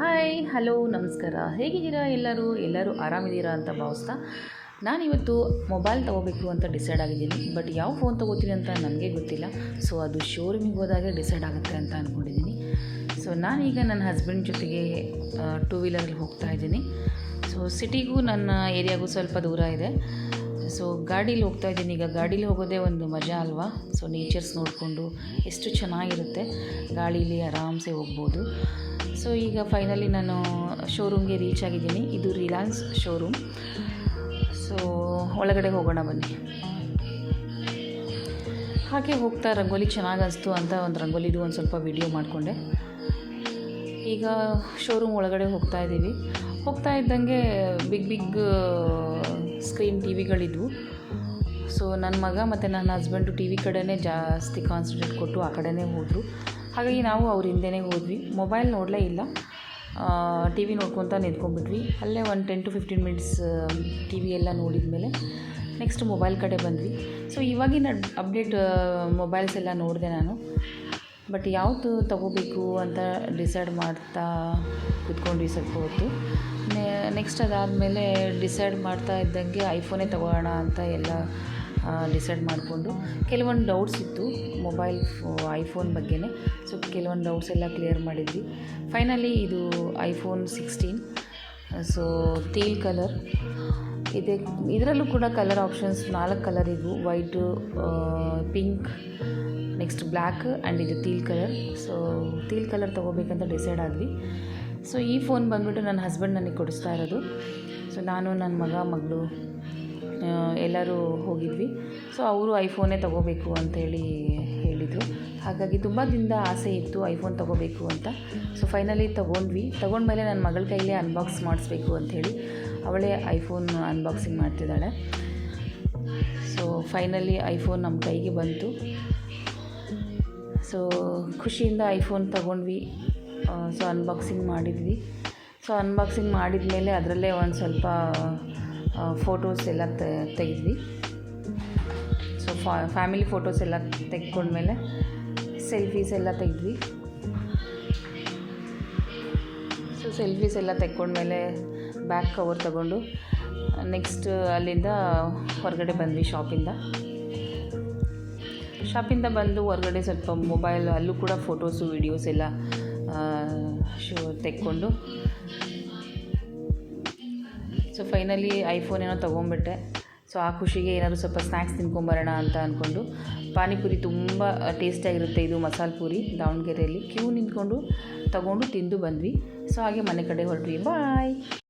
Hi, hello, ನಮಸ್ಕಾರ. ಹೇಗಿದ್ದೀರಾ ಎಲ್ಲರೂ? ಎಲ್ಲರೂ ಆರಾಮಿದ್ದೀರಾ ಅಂತ ಭಾವಿಸ್ತಾ ನಾನಿವತ್ತು ಮೊಬೈಲ್ ತೊಗೋಬೇಕು ಅಂತ ಡಿಸೈಡ್ ಆಗಿದ್ದೀನಿ. ಬಟ್ ಯಾವ ಫೋನ್ ತೊಗೋತೀನಿ ಅಂತ ನನಗೆ ಗೊತ್ತಿಲ್ಲ. ಸೊ, ಅದು ಶೋರೂಮಿಗೆ ಹೋದಾಗೆ ಡಿಸೈಡ್ ಆಗುತ್ತೆ ಅಂತ ಅಂದ್ಕೊಂಡಿದ್ದೀನಿ ಸೊ, ನಾನೀಗ ನನ್ನ ಹಸ್ಬೆಂಡ್ ಜೊತೆಗೆ ಟೂ ವೀಲರಲ್ಲಿ ಹೋಗ್ತಾ ಇದ್ದೀನಿ. ಸೊ ಸಿಟಿಗೂ ನನ್ನ ಏರಿಯಾಗೂ ಸ್ವಲ್ಪ ದೂರ ಇದೆ. ಸೊ, ಗಾಡೀಲಿ ಹೋಗ್ತಾ ಇದ್ದೀನಿ. ಈಗ ಗಾಡೀಲಿ ಹೋಗೋದೇ ಒಂದು ಮಜಾ ಅಲ್ವಾ? ಸೊ ನೇಚರ್ಸ್ ನೋಡಿಕೊಂಡು ಎಷ್ಟು ಚೆನ್ನಾಗಿರುತ್ತೆ. ಗಾಡೀಲಿ ಆರಾಮ್ಸೆ ಹೋಗ್ಬೋದು. ಸೊ ಈಗ ಫೈನಲಿ ನಾನು ಶೋರೂಮ್ಗೆ ರೀಚ್ ಆಗಿದ್ದೀನಿ. ಇದು ರಿಲಯನ್ಸ್ ಶೋರೂಮ್ ಸೊ ಒಳಗಡೆ ಹೋಗೋಣ ಬನ್ನಿ. ಹಾಗೆ ಹೋಗ್ತಾ ರಂಗೋಲಿ ಚೆನ್ನಾಗಿ ಅನಿಸ್ತು ಅಂತ ಒಂದು ರಂಗೋಲಿದು ಒಂದು ಸ್ವಲ್ಪ ವಿಡಿಯೋ ಮಾಡಿಕೊಂಡೆ. ಈಗ ಶೋರೂಮ್ ಒಳಗಡೆ ಹೋಗ್ತಾ ಇದ್ದೀವಿ. ಹೋಗ್ತಾ ಇದ್ದಂಗೆ ಬಿಗ್ ಬಿಗ್ ಸ್ಕ್ರೀನ್ ಟಿ ವಿಗಳಿದ್ವು ಸೊ ನನ್ನ ಮಗ ಮತ್ತು ನನ್ನ ಹಸ್ಬೆಂಡು ಟಿ ವಿ ಕಡೆನೇ ಜಾಸ್ತಿ ಕಾನ್ಸಂಟ್ರೇಟ್ ಕೊಟ್ಟು ಆ ಕಡೆನೇ ಹೋದರು. ಹಾಗಾಗಿ ನಾವು ಅವ್ರ ಹಿಂದೆನೇ ಹೋದ್ವಿ. ಮೊಬೈಲ್ ನೋಡಲೇ ಇಲ್ಲ. ಟಿ ವಿ ನೋಡ್ಕೊತ ನಿಂತ್ಕೊಂಡ್ಬಿಟ್ವಿ. ಅಲ್ಲೇ ಒಂದು ten to fifteen minutes T V ಎಲ್ಲ ನೋಡಿದ ಮೇಲೆ ನೆಕ್ಸ್ಟ್ ಮೊಬೈಲ್ ಕಡೆ ಬಂದ್ವಿ. ಸೊ ಇವಾಗಿನ ಅಪ್ಡೇಟ್ ಮೊಬೈಲ್ಸ್ ಎಲ್ಲ ನೋಡಿದೆ ನಾನು. ಬಟ್ ಯಾವುದು ತಗೋಬೇಕು ಅಂತ ಡಿಸೈಡ್ ಮಾಡ್ತಾ ಕೂತ್ಕೊಂಡ್ವಿ ಸ್ವಲ್ಪ ಹೊತ್ತು. ನೆಕ್ಸ್ಟ್ ಅದಾದಮೇಲೆ ಡಿಸೈಡ್ ಮಾಡ್ತಾ ಇದ್ದಂಗೆ ಐಫೋನೇ ತಗೋಣ ಅಂತ ಎಲ್ಲ ಡಿಸೈಡ್ ಮಾಡಿಕೊಂಡು ಕೆಲವೊಂದು ಡೌಟ್ಸ್ ಇತ್ತು ಮೊಬೈಲ್ ಫೋ ಐಫೋನ್ ಬಗ್ಗೆನೇ. ಸೊ ಕೆಲವೊಂದು ಡೌಟ್ಸ್ ಎಲ್ಲ ಕ್ಲಿಯರ್ ಮಾಡಿದ್ವಿ. ಫೈನಲಿ ಇದು iPhone sixteen so teal colour ಇದೆ, ಇದರಲ್ಲೂ ಕೂಡ ಕಲರ್ ಆಪ್ಷನ್ಸ್ ನಾಲ್ಕು ಕಲರ್ ಇದ್ವು. White pink next black and ಇದು teal colour so teal colour ತೊಗೋಬೇಕಂತ decide ಆದ್ವಿ. ಸೊ ಈ ಫೋನ್ ಬಂದ್ಬಿಟ್ಟು ನನ್ನ ಹಸ್ಬೆಂಡ್ ನನಗೆ ಕೊಡಿಸ್ತಾ ಇರೋದು. ಸೊ ನಾನು, ನನ್ನ ಮಗ, ಮಗಳು ಎಲ್ಲರೂ ಹೋಗಿದ್ವಿ. ಸೊ ಅವರು ಐಫೋನೇ ತೊಗೋಬೇಕು ಅಂತೇಳಿ ಹೇಳಿದರು. ಹಾಗಾಗಿ ತುಂಬ ದಿನದ ಆಸೆ ಇತ್ತು ಐಫೋನ್ ತೊಗೋಬೇಕು ಅಂತ. ಸೊ ಫೈನಲಿ ತೊಗೊಂಡ್ವಿ. ತೊಗೊಂಡ್ಮೇಲೆ ನನ್ನ ಮಗಳ ಕೈಲೇ ಅನ್ಬಾಕ್ಸ್ ಮಾಡಿಸ್ಬೇಕು ಅಂಥೇಳಿ ಅವಳೇ ಐಫೋನ್ ಅನ್ಬಾಕ್ಸಿಂಗ್ ಮಾಡ್ತಿದ್ದಾಳೆ. ಸೊ ಫೈನಲಿ ಐಫೋನ್ ನಮ್ಮ ಕೈಗೆ ಬಂತು. ಸೊ ಖುಷಿಯಿಂದ ಐಫೋನ್ ತೊಗೊಂಡ್ವಿ. ಸೊ ಅನ್ಬಾಕ್ಸಿಂಗ್ ಮಾಡಿದ್ವಿ. ಸೊ ಅನ್ಬಾಕ್ಸಿಂಗ್ ಮಾಡಿದ ಮೇಲೆ ಅದರಲ್ಲೇ ಒಂದು ಸ್ವಲ್ಪ ಫೋಟೋಸ್ ಎಲ್ಲ ತೆಗೆದ್ವಿ. ಸೊ ಫ್ಯಾಮಿಲಿ ಫೋಟೋಸ್ ಎಲ್ಲ ತೆಗೆದ್ಕೊಂಡ್ಮೇಲೆ ಸೆಲ್ಫೀಸ್ ಎಲ್ಲ ತೆಗೆದ್ವಿ. ಸೊ ಸೆಲ್ಫೀಸ್ ಎಲ್ಲ ತೆಕ್ಕೊಂಡ್ಮೇಲೆ ಬ್ಯಾಕ್ ಕವರ್ ತಗೊಂಡು ನೆಕ್ಸ್ಟ್ ಅಲ್ಲಿಂದ ಹೊರಗಡೆ ಬಂದ್ವಿ ಶಾಪಿಂದ ಶಾಪಿಂದ ಬಂದು ಹೊರಗಡೆ ಸ್ವಲ್ಪ ಮೊಬೈಲ್ ಅಲ್ಲೂ ಕೂಡ ಫೋಟೋಸು ವೀಡಿಯೋಸ್ ಎಲ್ಲ ಶೂ ತೆಕ್ಕೊಂಡು ಸೊ ಫೈನಲಿ ಐಫೋನ್ ಏನೋ ತೊಗೊಂಬಿಟ್ಟೆ ಸೊ ಆ ಖುಷಿಗೆ ಏನಾದರೂ ಸ್ವಲ್ಪ ಸ್ನ್ಯಾಕ್ಸ್ ತಿನ್ಕೊಂಬರೋಣ ಅಂತ ಅಂದ್ಕೊಂಡು ಪಾನಿಪುರಿ ತುಂಬ ಟೇಸ್ಟಾಗಿರುತ್ತೆ ಇದು ಮಸಾಲೆ ಪೂರಿ ದಾವಣಗೆರೆಯಲ್ಲಿ. ಕ್ಯೂ ನಿಂತ್ಕೊಂಡು ತಗೊಂಡು ತಿಂದು ಬಂದ್ವಿ. ಸೊ ಹಾಗೆ ಮನೆ ಕಡೆ ಹೊರಟ್ವಿ. ಬಾಯ್